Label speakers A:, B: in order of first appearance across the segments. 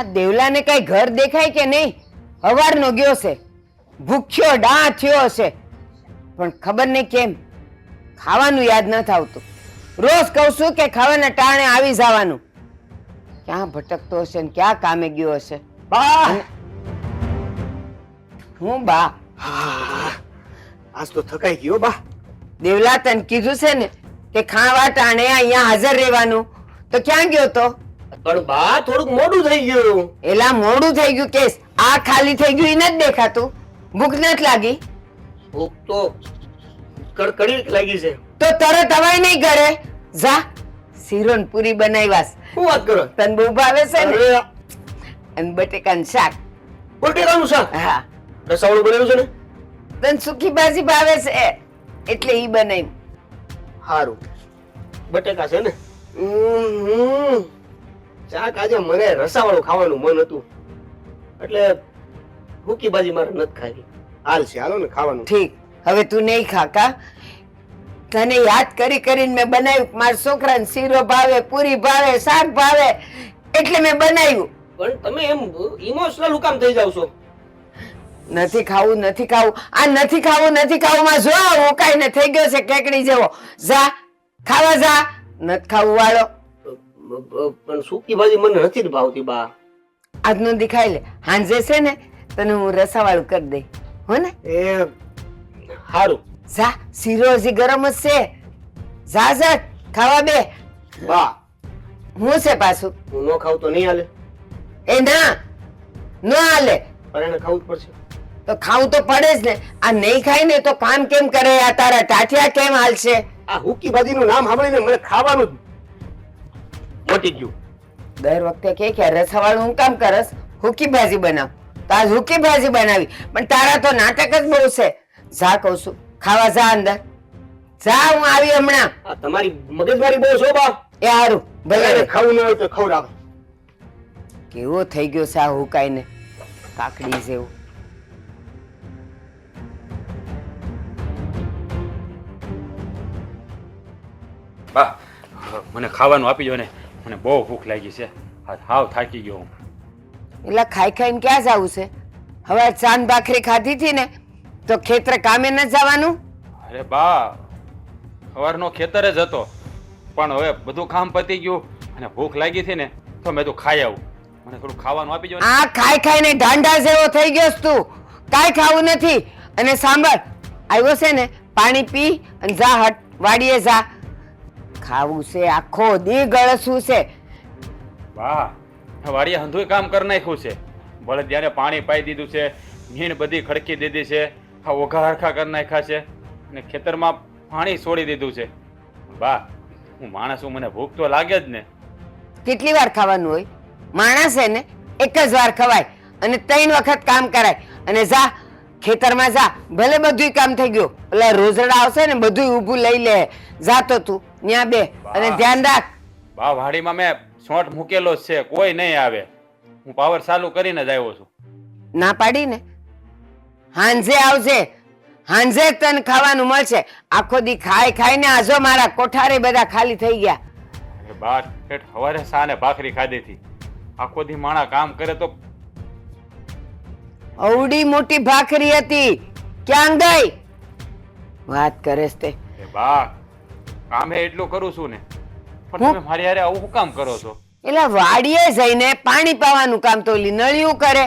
A: આ દેવલાને કઈ ઘર દેખાય કે નહીં? હવારનો ગયો છે. ભૂખ્યો ડા થયો હશે. પણ ખબર નહીં કેમ? ખાવાનું યાદ નથી આવતું રોજ કહું છું કે ખાવાના ટાણે આવી જવાનું. ક્યાં ભટકતો હશે ને ક્યાં કામે ગયો હશે?
B: બા!
A: હું બા?
B: આજ તો થકાઈ ગયો બા.
A: દેવલા તને કીધું છે ને કે ખાવા ટાણે અહીંયા હાજર રહેવાનું. તો ક્યાં ગયો તો?
B: પણ બા થોડુંક મોડું થઈ ગયું.
A: એલા મોડું થઈ ગયું કેસ. આ ખાલી થઈ ગયું એ જ દેખાતું. ભૂખ નથી લાગી.
B: ભૂખ તો કડકડી લાગી છે.
A: તો તરત અવાય નહીં ઘરે. જા શીરો પૂરી બનાવ્યાસ.
B: શું વાત કરો?
A: તન બહુ ભાવે છે ને? અને બટેકાનું શાક.
B: બટેકાનું શાક?
A: હા.
B: રસાવાળું બનાવ્યું છે ને?
A: તને સુકી ભાજી ભાવે છે. એટલે ઈ બનાવ્યું.
B: સારું બટેકા છે ને? હમ ઉમ. શાક આજે મને રસાવાળું ખાવાનું મન હતું. એટલે ભૂકી ભાજી મારે નથી ખાવી. હાલ છે હાલો ને ખાવાનું.
A: ઠીક. હવે તું નહીં ખા કા? તને યાદ કરી કરીને મેં બનાવ્યું મારા છોકરાને શીરો ભાવે પૂરી ભાવે શાક ભાવે એટલે મેં બનાવ્યું.
B: પણ તમે એમ ઇમોશનલ હુકામ થઈ જાવ છો.
A: નથી ખાવું નથી ખાવું. આ નથી ખાવું નથી ખાવું માં જો હું કાઈને થઈ ગયો છે કેકડી જેવો. જા ખાવા જા. નથી ખાવું વાળો.
B: પણ સૂકી ભાજી મને નથી ભાવતી બા.
A: આજનો દેખાય લે. હાંજે છે ને તને હું રસાવાળું કરી દઈ. હો ને?
B: એ સારું
A: જા શીરો હજી ગરમ જ છે. જા જા ખાવા બે.
B: બા.
A: હું છે પાછું?
B: હું ન ખાવ તો નહીં હાલે?
A: એ ના નો હાલે.
B: પણ એને ખાવું જ પડશે.
A: તો ખાવું તો પડે જ ને. આ નહીં ખાય ને તો કામ કેમ કરે? આ તારા ટાટિયા કેમ હાલશે?
B: આ હુકી ભાજીનું નામ સાંભળીને મને ખાવાનું જ મટી ગયું.
A: દર વખતે કે કે રસાવાળું હું કામ કરસ? હુકી ભાજી બનાવ. તો આજ હુકી ભાજી બનાવી. પણ તારા તો નાટક જ બહુ છે. જા કહું છું. ખાવા જા અંદર. જા હું આવી હમણાં.
B: આ તમારી મગજમારી બહુ છો બા.
A: એ હારું.
B: ભલે
A: ભલે
B: ખાવું ન હોય તો ખવડાવ.
A: કેવો થઈ ગયો છે આ હુકાઈને? કાકડી જેવું.
C: બા મને ખાવાનું આપી જો ને. મને બહુ ભૂખ લાગી છે. હાવ થાકી ગયો હું.
A: એટલે ખાઈ ખાઈને ક્યાં જવું છે? હવે ચાંદ ભાખરી ખાધી હતી ને તો ખેતરે કામે ન જવાનું?
C: અરે બા સવારનો ખેતર જ હતો. પણ હવે બધું કામ પતી ગયું અને ભૂખ લાગી હતી ને તો મેં તો ખાઈ આવું. મને થોડું ખાવાનું આપી દો
A: આ ખાઈ ખાઈને ઢાંઢા જેવો થઈ ગયો છે તું. કાંઈ ખાવું નથી. અને સાંભળ આવ્યો છે ને પાણી પી અને જા હટ વાડીએ જા. ખાવું છે આખો દી ગળસવું છે?
C: વાહ વાડીએ હંધુય કામ કરી નાખ્યું છે. ભલે ત્યારે પાણી પાઈ દીધું છે મીણ બધી ખડકી દીધી છે આ ઓઘા હરખા કરી નાખ્યા છે અને ખેતરમાં પાણી છોડી દીધું છે. વાહ હું માણસ હું મને ભૂખ તો લાગે જ ને.
A: કેટલી વાર ખાવાનું હોય? માણસ હે ને એક જ વાર ખવાય અને ત્રણ વખત કામ કરાય. અને જા ખેતરમાં જા ભલે બધુંય કામ થઈ ગયું એટલે રોઝડા આવશે ને બધુંય ઊભું લઈ લે. જા તો. ત્યાં બે. અને ધ્યાન રાખ.
C: બા વાડીમાં મેં શોટ મૂકેલો જ છે કોઈ નહીં આવે. હું પાવર ચાલુ કરીને જ આવ્યો છું.
A: ના પાડી ને હાંજે આવજે. હાંજે તન ખાવાનું મળશે. આખો દી ખાઈ ખાઈને આજો મારા કોઠારે બધા ખાલી થઈ ગયા.
C: અરે બા ઠેઠ સવારે સાને ભાખરી ખાધી હતી. આખો દી માણા કામ કરે તો
A: અવડી મોટી ભાખરી હતી. ક્યાં ગઈ વાત કરે છે તે.
C: બા કામે એટલું કરું છું ને. પણ તમે મારી હારે આવું શું કામ કરો છો?
A: એટલે વાડીએ જઈને પાણી પાવાનું કામ તો ઓલી નળિયું કરે.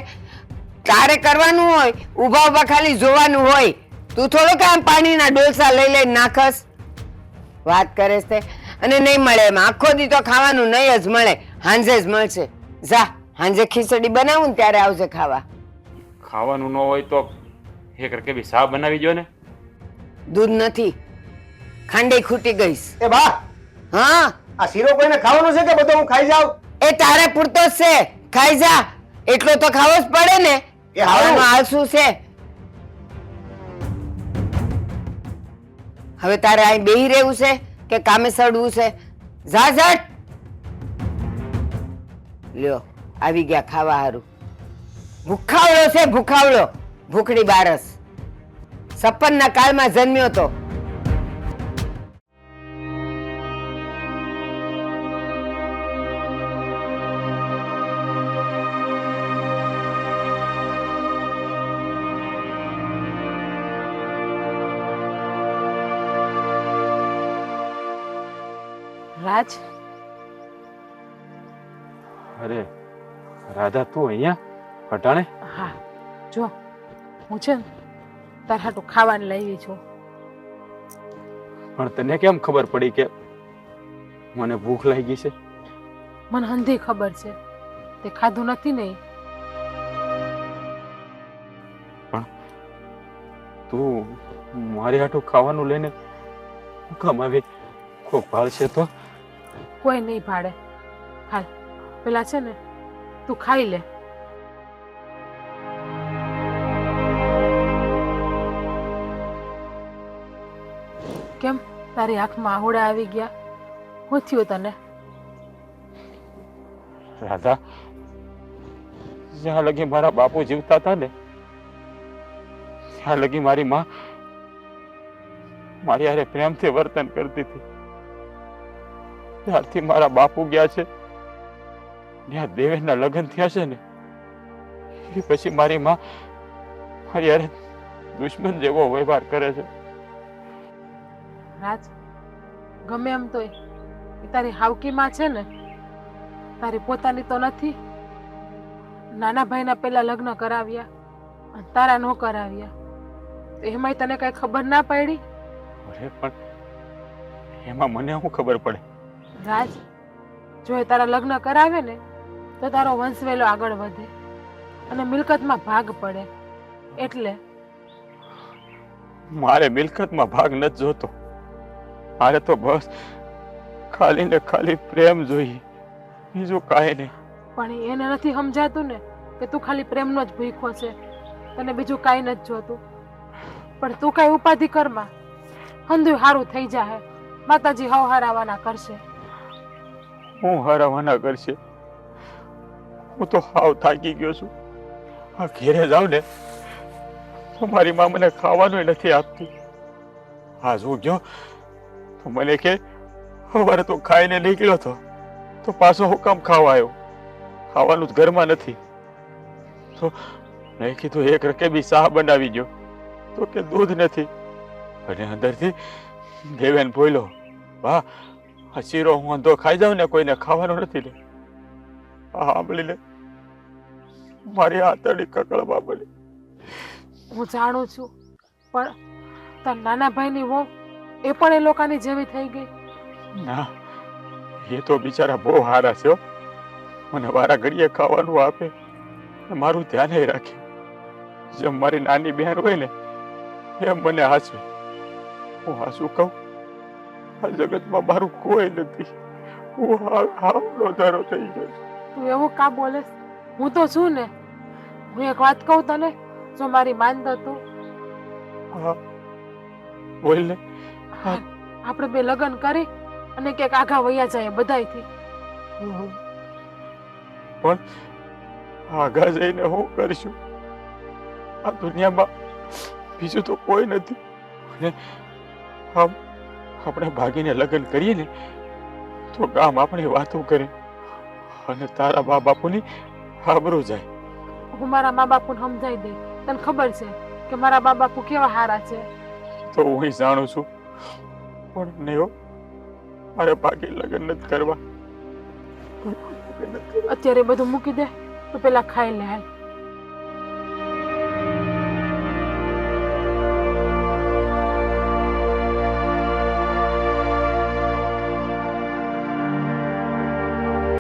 A: તારે કરવાનું હોય ઊભા ઊભા ખાલી જોવાનું હોય. તું થોડો કામ પાણીના ડોલસા લઈ લઈ નાખસ. વાત કરે છે અને નહીં મળે એમ. આખો દી તો ખાવાનું નહીં જ મળે. હાંજે જ મળશે. જા હાંજે ખીચડી બનાવું ને ત્યારે આવજે ખાવા.
C: ખાવાનું ન હોય તો એક કેવી સા બનાવી જો ને?
A: દૂધ નથી. ખાંડે ખૂટી ગઈશ.
B: એ બા
A: હા?
B: આ શીરો કોઈને ખાવાનો છે કે બધો હું ખાઈ જાઉં?
A: એ તારે પૂરતો જ છે. ખાઈ જા. એટલો તો ખાવો જ પડે ને.
B: એ હારું.
A: હાલ શું છે? હવે તારે અહીં બેહી રહેવું છે કે કામે સડવું છે? જા ઝટ લ્યો આવી ગયા ખાવા હારું. ભૂખાવડો છે ભૂખાવડો ભૂખડી બારસ. સપનના કાળમાં જન્મ્યો તો.
D: રાજ?
E: અરે રાધા તું અહીંયા? કટાણે
D: હા જો હું છે ને તાર હાટું ખાવાનું લાવી છું.
E: પણ તને કેમ ખબર પડી કે મને ભૂખ લાગી છે?
D: મને હંધી ખબર છે. તે ખાધું નથી ને
E: તું મારી હાટું ખાવાનું લઈને કમાવી ખૂબ ભાળશે તો.
D: કોઈ નહીં ભાડે. હાલ, પેલા છે ને, તું ખાઈ લે. કેમ? તારી આંખમાં આહોડા આવી ગયા. હું થયું તને?
E: રાધા, જ્યાં લગી મારા બાપુ જીવતા હતા ને, ત્યાં લગી મારી માં મારી હારે પ્રેમથી વર્તન કરતી હતી. ત્યારથી મારા બાપુ ગયા છે. ત્યાં દેવેનના લગ્ન થયા છે ને એ પછી મારી માં મારી હારે દુશ્મન જેવો વ્યવહાર કરે છે.
D: રાજ ગમે એમ તોય એ તારી હાવકીમાં છે ને તારી પોતાની તો નથી. નાના ભાઈના પહેલા લગ્ન કરાવ્યા અને તારા નો કરાવ્યા. તો એમાંય તને કઈ ખબર ના પડી?
E: અરે પણ એમાં મને શું ખબર પડે?
D: રાજ જો એ તારા લગ્ન કરાવે ને તો તારો વંશવેલો આગળ વધે અને મિલકતમાં ભાગ પડે. એટલે?
E: મારે મિલકતમાં ભાગ નથી જોતો. મારે તો બસ ખાલી ને ખાલી પ્રેમ જોઈએ. બીજું કાંઈ નહીં.
D: પણ એને નથી સમજાતું ને કે તું ખાલી પ્રેમનો જ ભૂખો છે તને બીજું કાંઈ નથી જોતું. પણ તું કાંઈ ઉપાધિ કરમાં હંધુય સારું થઈ જાહે. માતાજી હવ હારાવાના કરશે.
E: હું હરાવાના કરશે. હું તો હાવ થાકી ગયો છું. આ ઘેરે જાઉં ને, તો મારી મા મને ખાવાનું નથી આપતી. હા જો ગયો, તો મને કે સવારે તો ખાઈને નીકળ્યો તો તો પાછો હું કામ ખાવા આવ્યો? ખાવાનું જ ઘરમાં નથી. તો મેં કીધું, એક રકેબી શાહ બનાવી ગયો તો કે, દૂધ નથી. અને અંદરથી દેવેન બોલ્યો, વાહ આ શીરો હું અંધો ખાઈ જાઉં ને કોઈને ખાવાનું નથી લે આ સાંભળીને મારી આતડી કકળવા બની
D: હું જાણું છું પણ તાર નાના ભાઈની વહુ એ પણ એ લોકોની જેવી થઈ ગઈ.
E: ના એ તો બિચારા બહુ સારા છે હો. મને વારા ઘડીએ ખાવાનું આપે ને મારું ધ્યાન રાખે. જેમ મારી નાની બહેન હોય ને એમ મને હાસવે. હું હાસું કહું? આ જગતમાં મારું કોઈ નથી. હું હાવ હાવનો ધારો થઈ ગયો
D: તું એવું કા બોલે હું તો છું ને. હું એક વાત કહું તને જો મારી માનત તું?
E: હા. બોલ ને.
D: આપણે બે લગ્ન કરી અને ક્યાંક આઘા વયા જાય બધાયથી.
E: પણ આગા જઈને હું કરીશું? આ દુનિયામાં બીજું તો કોઈ નથી. અને આમ આપણે ભાગીને લગ્ન કરીએ ને તો ગામ આપણી વાતો કરે અને તારા બા બાપુની આબરૂ જાય.
D: હું મારા મા બાપુને સમજાઈ દઈ. તને ખબર છે કે મારા મા બાપુ કેવા હારા છે?
E: તો હું જાણું છું. પણ નહીં હો મારે ભાગી લગ્ન નથી કરવા.
D: અત્યારે બધું મૂકી દે તો પેલા ખાઈ લે હાલ.